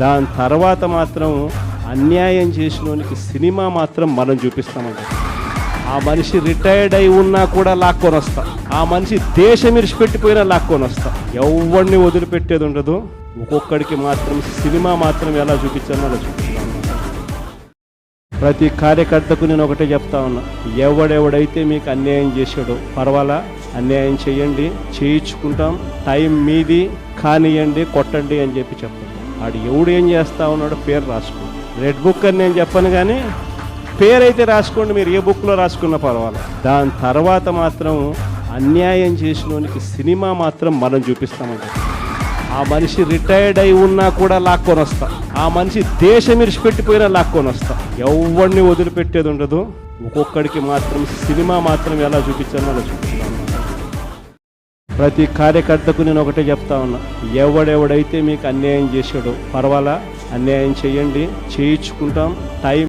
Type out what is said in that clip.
దాని తర్వాత మాత్రం అన్యాయం చేసినోనికి సినిమా మాత్రం మనం చూపిస్తామండి. ఆ మనిషి రిటైర్డ్ అయి ఉన్నా కూడా లాక్కొని వస్తా. ఆ మనిషి దేశం ఇరిచిపెట్టిపోయినా లాక్కొని వస్తా. ఎవరిని వదిలిపెట్టేది ఉండదు. ఒక్కొక్కడికి మాత్రం సినిమా మాత్రం ఎలా చూపించాలో అలా చూపిస్తాను ప్రతి కార్యకర్తకు నేను ఒకటే చెప్తా ఉన్నా. ఎవడెవడైతే మీకు అన్యాయం చేశాడో పర్వాలా? అన్యాయం చేయండి. చేయించుకుంటాం. టైం మీది. కానియండి కొట్టండి అని చెప్పి చెప్పండి వాడు ఎవడు ఏం చేస్తా ఉన్నాడో పేరు రాసుకోండి రెడ్ బుక్ అని నేను చెప్పను కానీ పేరైతే రాసుకోండి మీరు ఏ బుక్లో రాసుకున్న పర్వాలేదు. దాని తర్వాత మాత్రం అన్యాయం చేసినోనికి సినిమా మాత్రం మనం చూపిస్తామండి. ఆ మనిషి రిటైర్డ్ అయి ఉన్నా కూడా లాక్కొని వస్తా. ఆ మనిషి దేశం ఇరిచిపెట్టిపోయినా లాక్కొని వస్తా. ఎవరిని వదిలిపెట్టేది ఉండదు. ఒక్కొక్కడికి మాత్రం సినిమా మాత్రం ఎలా చూపించాలో అలా ప్రతి కార్యకర్తకు నేను ఒకటే చెప్తా ఉన్నా. ఎవడెవడైతే మీకు అన్యాయం చేశాడో పర్వాలా? అన్యాయం చేయండి. చేయించుకుంటాం. టైం